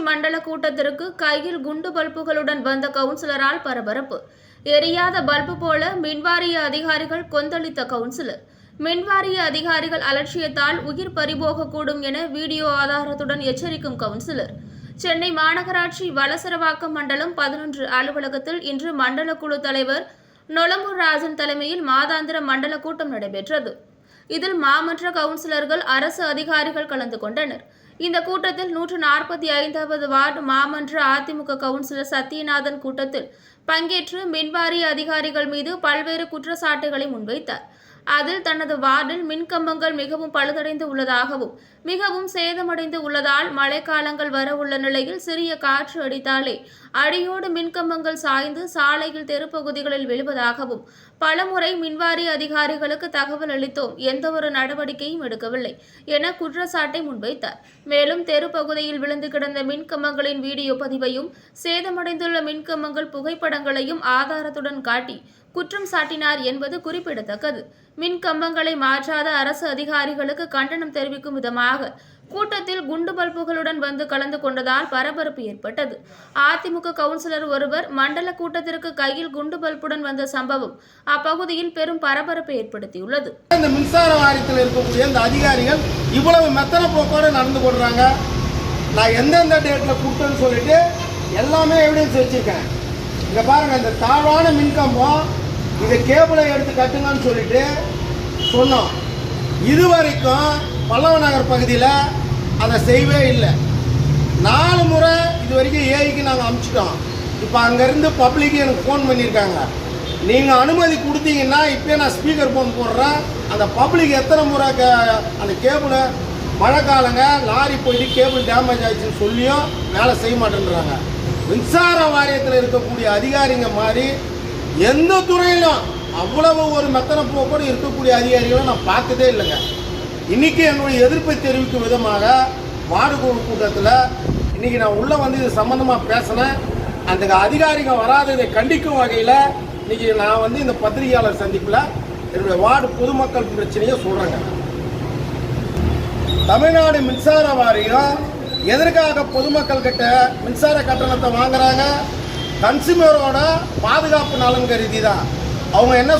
மண்டல கூட்டத்திற்கு கையில் குண்டு பல்புகளுடன் வந்த கவுன்சிலரால் பரபரப்பு. எரியாத பல்பு போல மின்வாரிய அதிகாரிகள் கொந்தளித்த கவுன்சிலர். மின்வாரிய அதிகாரிகள் அலட்சியத்தால் உயிர் பறிபோகக்கூடும் என வீடியோ ஆதாரத்துடன் எச்சரிக்கும் கவுன்சிலர். சென்னை மாநகராட்சி வலசரவாக்கம் மண்டலம் பதினொன்று அலுவலகத்தில் இன்று மண்டல குழு தலைவர் நொலம்பூர் ராஜன் தலைமையில் மாதாந்திர மண்டல கூட்டம் நடைபெற்றது. இதில் மாமன்ற கவுன்சிலர்கள் அரசு அதிகாரிகள் கலந்து கொண்டனர். இந்த கூட்டத்தில் நூற்று நாற்பத்தி ஐந்தாவது வார்டு மாமன்ற அதிமுக கவுன்சிலர் சத்யநாதன் கூட்டத்தில் பங்கேற்று மின்வாரிய அதிகாரிகள் மீது பல்வேறு குற்றச்சாட்டுகளை முன்வைத்தார். அதில் தனது வார்டில் மின்கம்பங்கள் மிகவும் பழுதடைந்து உள்ளதாகவும் மிகவும் சேதமடைந்து உள்ளதால் மழைக்காலங்கள் வர உள்ள நிலையில் சிறிய காற்று அடித்தாலே அடியோடு மின்கம்பங்கள் சாய்ந்து சாலையில் தெருப்பகுதிகளில் விழுவதாகவும் பலமுறை மின்வாரிய அதிகாரிகளுக்கு தகவல் அளித்தோம். எந்தவொரு நடவடிக்கையும் எடுக்கவில்லை என குற்றச்சாட்டை முன்வைத்தார். மேலும் தெருப்பகுதியில் விழுந்து கிடந்த மின்கம்பங்களின் வீடியோ பதிவையும் சேதமடைந்துள்ள மின்கம்பங்கள் புகைப்படங்களையும் ஆதாரத்துடன் காட்டி குற்றம் சாட்டினார் என்பது குறிப்பிடத்தக்கது. மின் கம்பங்களை மாற்றாத அரசு அதிகாரிகளுக்கு கண்டனம் தெரிவிக்கும் விதமாக கூட்டத்தில் குண்டு பல்புகளுடன் வந்து கலந்து கொண்டதால் பரபரப்பு ஏற்பட்டது. அதிமுக கவுன்சிலர் ஒருவர் மண்டல கூட்டத்திற்கு கையில் குண்டு பல்புடன் வந்த சம்பவம் அப்பகுதியில் பெரும் பரபரப்பை ஏற்படுத்தியுள்ளது. இந்த மின்சார வாரியத்தில் இருக்கக்கூடிய இந்த அதிகாரிகள் இவ்வளவு மெத்தன போக்கோடு நடந்து கொள்றாங்க. நான் எந்தெந்த டேட்டில் கூப்பிட்டேன்னு சொல்லிட்டு எல்லாமே எவிடன்ஸ் வச்சுருக்கேன். இங்கே பாருங்கள் இந்த தாழ்வான மின்கம்பம் இந்த கேபிளை எடுத்து கட்டுங்கன்னு சொல்லிட்டு சொன்னோம். இது வரைக்கும் பல்லவ நகர் பகுதியில் அதை செய்யவே இல்லை. நாலு முறை இது வரைக்கும் ஏஐக்கு நாங்கள் அமுச்சிட்டோம். இப்போ அங்கேருந்து பப்ளிக்கு எனக்கு ஃபோன் பண்ணியிருக்காங்க. நீங்கள் அனுமதி கொடுத்தீங்கன்னா இப்போ நான் ஸ்பீக்கர் ஃபோன் போடுறேன். அந்த பப்ளிக் எத்தனை முறை கே அந்த கேபிளை மழை காலங்க லாரி போயிட்டு கேபிள் டேமேஜ் ஆயிடுச்சுன்னு சொல்லியும் வேலை செய்ய மாட்டேன்றாங்க. மின்சார வாரியத்தில் இருக்கக்கூடிய அதிகாரிங்க மாதிரி எந்த துறையிலும் அவ்வளவு ஒரு மெத்தன போக்கோடு இருக்கக்கூடிய அதிகாரிகளை நான் பார்த்ததே இல்லைங்க. இன்னைக்கு என்னுடைய எதிர்ப்பை தெரிவிக்கும் விதமாக வார்டு குழு கூட்டத்தில் இன்னைக்கு நான் உள்ளே வந்து இது சம்மந்தமாக பேசினேன். அந்த அதிகாரிங்க வராததை கண்டிக்கும் வகையில் இன்னைக்கு நான் வந்து இந்த பத்திரிகையாளர் சந்திப்பில் என்னுடைய வார்டு பொதுமக்கள் பிரச்சனையை சொல்கிறேங்க தமிழ்நாடு மின்சார வாரியம் எதற்காக பொதுமக்கள் கிட்ட மின்சார கட்டணத்தை வாங்குறாங்க? கன்சியூமரோட பாதுகாப்பு நலன் கருதி தான் அவங்க என்ன